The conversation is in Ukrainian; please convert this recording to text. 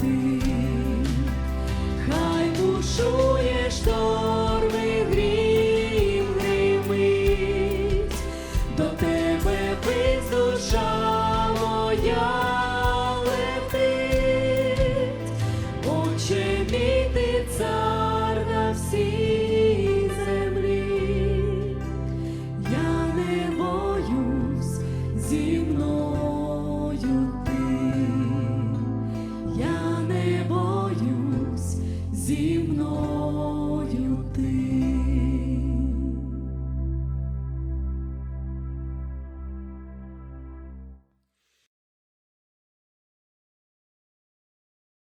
ти, хай бушує шторми грім до тебе пить душа цар на всій землі, я не боюсь зі мною. зі мною ти.